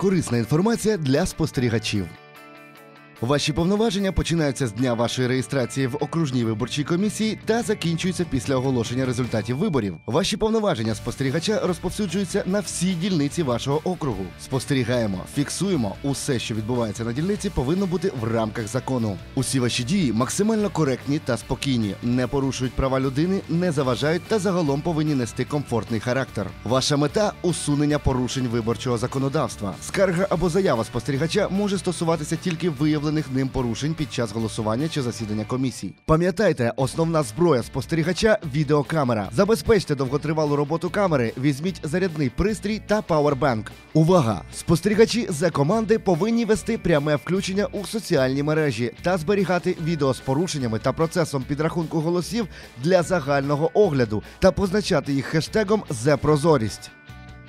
Корисна інформація для спостерігачів. Ваші повноваження починаються з дня вашої реєстрації в окружній виборчій комісії та закінчуються після оголошення результатів виборів. Ваші повноваження спостерігача розповсюджуються на всі дільниці вашого округу. Спостерігаємо, фіксуємо усе, що відбувається на дільниці, повинно бути в рамках закону. Усі ваші дії максимально коректні та спокійні, не порушують права людини, не заважають та загалом повинні нести комфортний характер. Ваша мета усунення порушень виборчого законодавства. Скарга або заява спостерігача може стосуватися тільки виявлених ним порушень під час голосування чи засідання комісії. Пам'ятайте, основна зброя спостерігача відеокамера. Забезпечте довготривалу роботу камери, візьміть зарядний пристрій та пауербанк. Увага! Спостерігачі за команди повинні вести пряме включення у соціальні мережі та зберігати відео з порушеннями та процесом підрахунку голосів для загального огляду та позначати їх хештегом «Зепрозорість».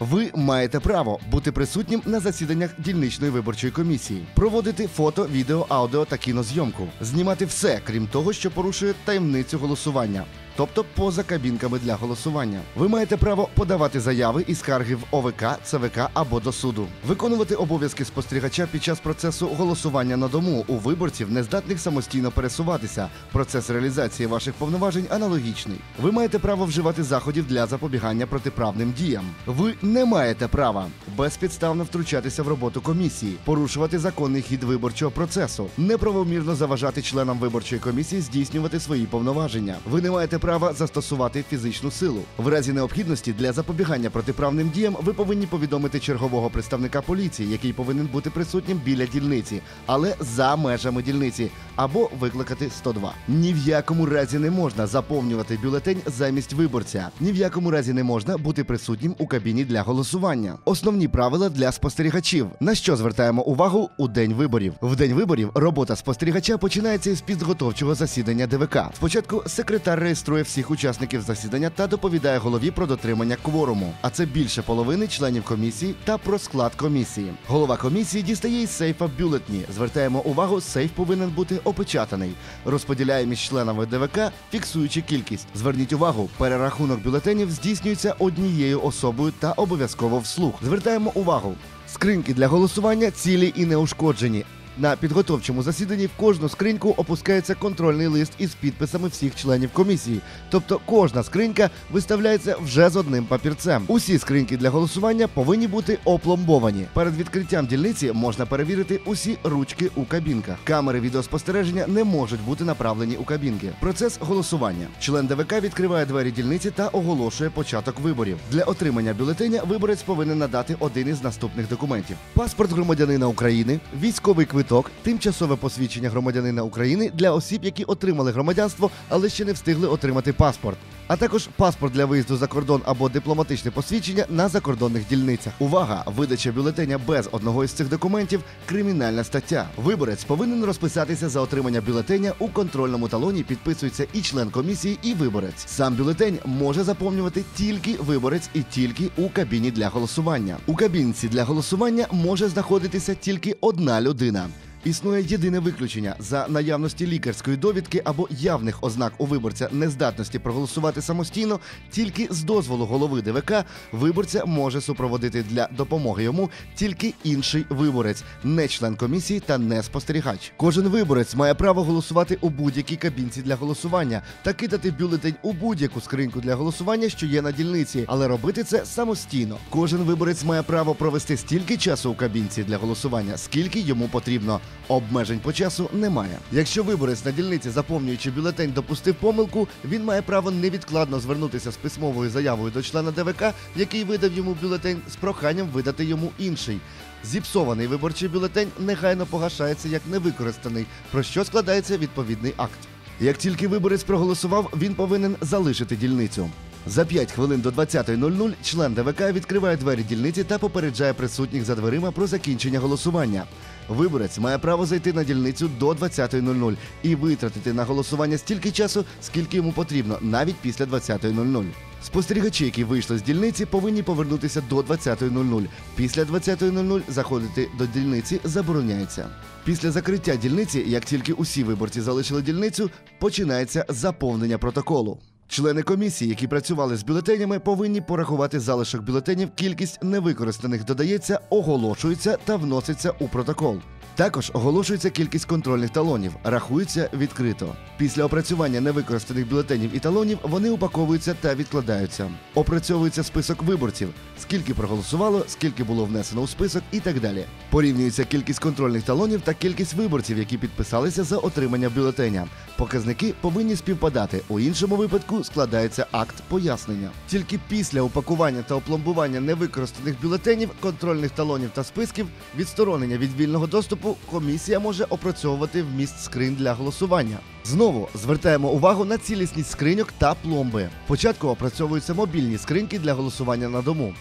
Ви маєте право бути присутнім на засіданнях дільничної виборчої комісії, проводити фото, відео, аудіо та кінозйомку, знімати все, крім того, що порушує таємницю голосування. Тобто поза кабінками для голосування. Ви маєте право подавати заяви і скарги в ОВК, ЦВК або до суду, виконувати обов'язки спостерігача під час процесу голосування на дому у виборців, нездатних самостійно пересуватися. Процес реалізації ваших повноважень аналогічний. Ви маєте право вживати заходів для запобігання протиправним діям. Ви не маєте права безпідставно втручатися в роботу комісії, порушувати законний хід виборчого процесу, неправомірно заважати членам виборчої комісії здійснювати свої повноваження. Ви не маєте права застосувати фізичну силу. В разі необхідності для запобігання протиправним діям ви повинні повідомити чергового представника поліції, який повинен бути присутнім біля дільниці, але за межами дільниці, або викликати 102. Ні в якому разі не можна заповнювати бюлетень замість виборця. Ні в якому разі не можна бути присутнім у кабіні для голосування. Основні правила для спостерігачів. На що звертаємо увагу у день виборів? В день виборів робота спостерігача починається із підготовчого засідання ДВК. Спочатку секретар реєструє всіх учасників засідання та доповідає голові про дотримання кворуму. А це більше половини членів комісії та про склад комісії. Голова комісії дістає із сейфа бюлетні. Звертаємо увагу, сейф повинен бути опечатаний. Розподіляє між членами ДВК, фіксуючи кількість. Зверніть увагу, перерахунок бюлетенів здійснюється однією особою та обов'язково вслух. Звертаємо увагу. Скриньки для голосування цілі і неушкоджені. На підготовчому засіданні в кожну скриньку опускається контрольний лист із підписами всіх членів комісії. Тобто кожна скринька виставляється вже з одним папірцем. Усі скриньки для голосування повинні бути опломбовані. Перед відкриттям дільниці можна перевірити усі ручки у кабінках. Камери відеоспостереження не можуть бути направлені у кабінки. Процес голосування. Член ДВК відкриває двері дільниці та оголошує початок виборів. Для отримання бюлетеня виборець повинен надати один із наступних документів: паспорт громадянина України, військовий квиток, тимчасове посвідчення громадянина України для осіб, які отримали громадянство, але ще не встигли отримати паспорт. А також паспорт для виїзду за кордон або дипломатичне посвідчення на закордонних дільницях. Увага! Видача бюлетеня без одного із цих документів кримінальна стаття. Виборець повинен розписатися за отримання бюлетеня у контрольному талоні. Підписується і член комісії, і виборець. Сам бюлетень може заповнювати тільки виборець і тільки у кабіні для голосування. У кабінці для голосування може знаходитися тільки одна людина. Існує єдине виключення за наявності лікарської довідки або явних ознак у виборця нездатності проголосувати самостійно. Тільки з дозволу голови ДВК виборця може супроводити для допомоги йому тільки інший виборець, не член комісії та не спостерігач. Кожен виборець має право голосувати у будь-якій кабінці для голосування та кидати бюлетень у будь-яку скриньку для голосування, що є на дільниці, але робити це самостійно. Кожен виборець має право провести стільки часу у кабінці для голосування, скільки йому потрібно. Обмежень по часу немає. Якщо виборець на дільниці, заповнюючи бюлетень, допустив помилку, він має право невідкладно звернутися з письмовою заявою до члена ДВК, який видав йому бюлетень, з проханням видати йому інший. Зіпсований виборчий бюлетень негайно погашається як невикористаний, про що складається відповідний акт. Як тільки виборець проголосував, він повинен залишити дільницю. За 5 хвилин до 20.00 член ДВК відкриває двері дільниці та попереджає присутніх за дверима про закінчення голосування. Виборець має право зайти на дільницю до 20.00 і витратити на голосування стільки часу, скільки йому потрібно, навіть після 20.00. Спостерігачі, які вийшли з дільниці, повинні повернутися до 20.00. Після 20.00 заходити до дільниці забороняється. Після закриття дільниці, як тільки усі виборці залишили дільницю, починається заповнення протоколу. Члени комісії, які працювали з бюлетенями, повинні порахувати залишок бюлетенів. Кількість невикористаних додається, оголошується та вноситься у протокол. Також оголошується кількість контрольних талонів, рахується відкрито. Після опрацювання невикористаних бюлетенів і талонів вони упаковуються та відкладаються. Опрацьовується список виборців, скільки проголосувало, скільки було внесено у список і так далі. Порівнюється кількість контрольних талонів та кількість виборців, які підписалися за отримання бюлетеня. Показники повинні співпадати. У іншому випадку складається акт пояснення. Тільки після упакування та опломбування невикористаних бюлетенів, контрольних талонів та списків, відсторонення від вільного доступу, комісія може опрацьовувати вміст скринь для голосування. Знову звертаємо увагу на цілісність скриньок та пломби. Спочатку опрацьовуються мобільні скриньки для голосування на дому.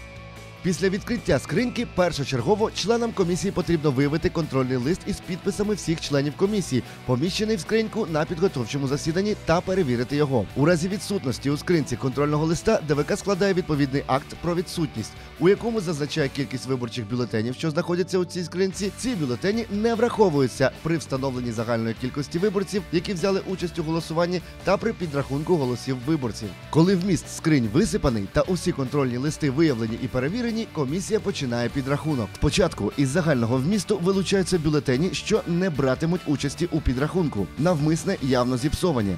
Після відкриття скриньки першочергово членам комісії потрібно виявити контрольний лист із підписами всіх членів комісії, поміщений в скриньку на підготовчому засіданні, та перевірити його. У разі відсутності у скринці контрольного листа ДВК складає відповідний акт про відсутність, у якому зазначає кількість виборчих бюлетенів, що знаходяться у цій скринці. Ці бюлетені не враховуються при встановленні загальної кількості виборців, які взяли участь у голосуванні, та при підрахунку голосів виборців. Коли вміст скринь висипаний та усі контрольні листи виявлені і перевірені, комісія починає підрахунок. Спочатку із загального вмісту вилучаються бюлетені, що не братимуть участі у підрахунку, навмисне явно зіпсовані.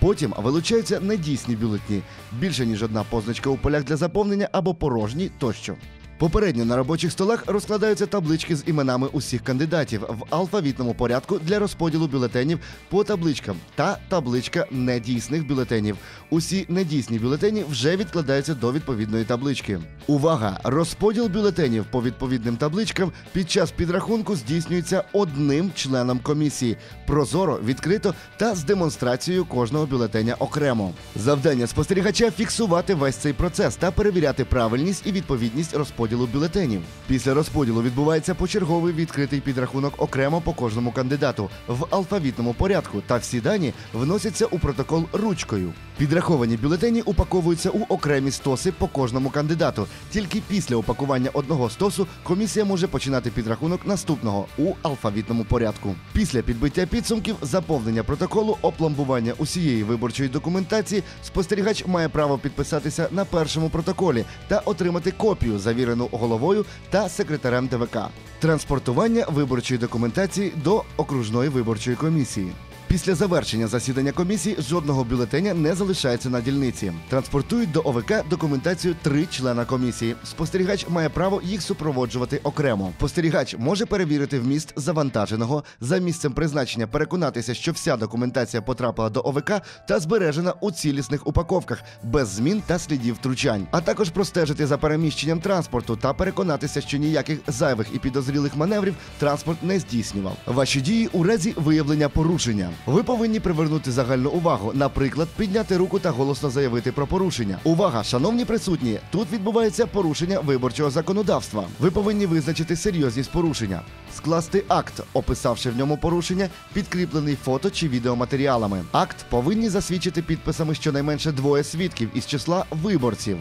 Потім вилучаються недійсні бюлетні, більше ніж одна позначка у полях для заповнення або порожні тощо. Попередньо на робочих столах розкладаються таблички з іменами усіх кандидатів в алфавітному порядку для розподілу бюлетенів по табличкам та табличка недійсних бюлетенів. Усі недійсні бюлетені вже відкладаються до відповідної таблички. Увага! Розподіл бюлетенів по відповідним табличкам під час підрахунку здійснюється одним членом комісії. Прозоро, відкрито та з демонстрацією кожного бюлетеня окремо. Завдання спостерігача фіксувати весь цей процес та перевіряти правильність і відповідність розподілу бюлетенів. Після розподілу відбувається почерговий відкритий підрахунок окремо по кожному кандидату в алфавітному порядку, та всі дані вносяться у протокол ручкою. Підраховані бюлетені упаковуються у окремі стоси по кожному кандидату. Тільки після упакування одного стосу комісія може починати підрахунок наступного у алфавітному порядку. Після підбиття підсумків, заповнення протоколу, опломбування усієї виборчої документації, спостерігач має право підписатися на першому протоколі та отримати копію, завірену головою та секретарем ДВК. Транспортування виборчої документації до окружної виборчої комісії. Після завершення засідання комісії жодного бюлетеня не залишається на дільниці. Транспортують до ОВК документацію три члена комісії. Спостерігач має право їх супроводжувати окремо. Спостерігач може перевірити вміст завантаженого за місцем призначення, переконатися, що вся документація потрапила до ОВК та збережена у цілісних упаковках без змін та слідів втручань, а також простежити за переміщенням транспорту та переконатися, що ніяких зайвих і підозрілих маневрів транспорт не здійснював. Ваші дії у разі виявлення порушення. Ви повинні привернути загальну увагу, наприклад, підняти руку та голосно заявити про порушення. Увага, шановні присутні! Тут відбувається порушення виборчого законодавства. Ви повинні визначити серйозність порушення, скласти акт, описавши в ньому порушення, підкріплений фото чи відеоматеріалами. Акт повинні засвідчити підписами щонайменше двоє свідків із числа виборців.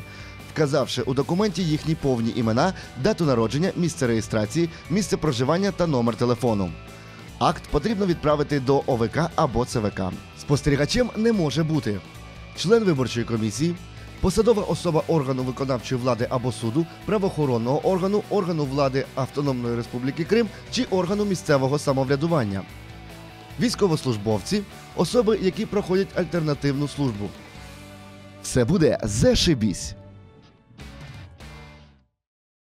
Вказавши у документі їхні повні імена, дату народження, місце реєстрації, місце проживання та номер телефону. Акт потрібно відправити до ОВК або ЦВК. Спостерігачем не може бути член виборчої комісії, посадова особа органу виконавчої влади або суду, правоохоронного органу, органу влади Автономної Республіки Крим чи органу місцевого самоврядування, військовослужбовці, особи, які проходять альтернативну службу. Все буде зашибісь.